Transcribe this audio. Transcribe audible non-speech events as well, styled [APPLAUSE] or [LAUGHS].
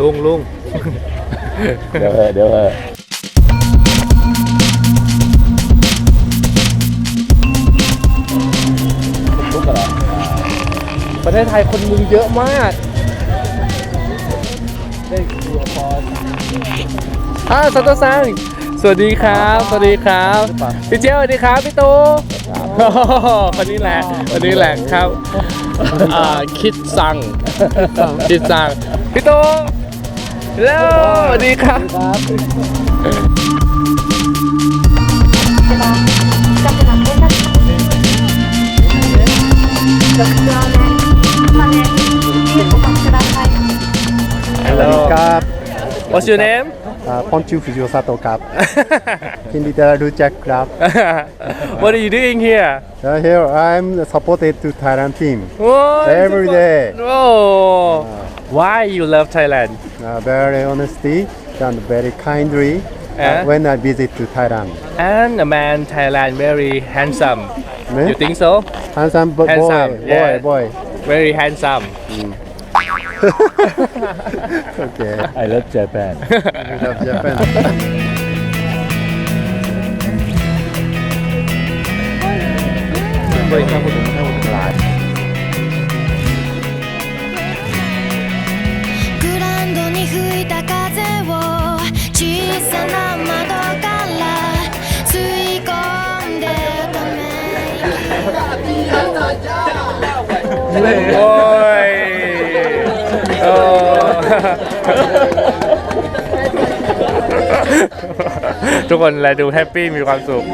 ลุงลุงเดี๋ยวเออเดี๋ยวเออลุกอะไรประเทศไทยคนมุงเยอะมาก ได้ดูละครอ่าสัตว์ซังสวัสดีครับ สวัสดีครับ พี่เจ้าสวัสดีครับ พี่ตูโอ้โหคนนี้แหละคนนี้แหละครับ อ่า คิดสั่ง คิดสั่ง พี่ตู ฮัลโหลสวัสดีครับ What's your name? Uh, Ponchu Fujosato Cup, [LAUGHS] [LAUGHS] What are you doing here? Uh, here I'm supported to Thailand team. Oh, Every day. Oh. Uh. Why you love Thailand? uh, very honesty and very kindly uh, eh? when I visit to Thailand. And a man Thailand very handsome. Me? You think so? Handsome, but handsome, boy, yeah. boy. Very handsome. Mm. [LAUGHS] okay. I love Japan. [LAUGHS] Love Japan. Wait, [LAUGHS] โอ้ยโอ้ทุกคนแลดูแฮปปี้มีความสุข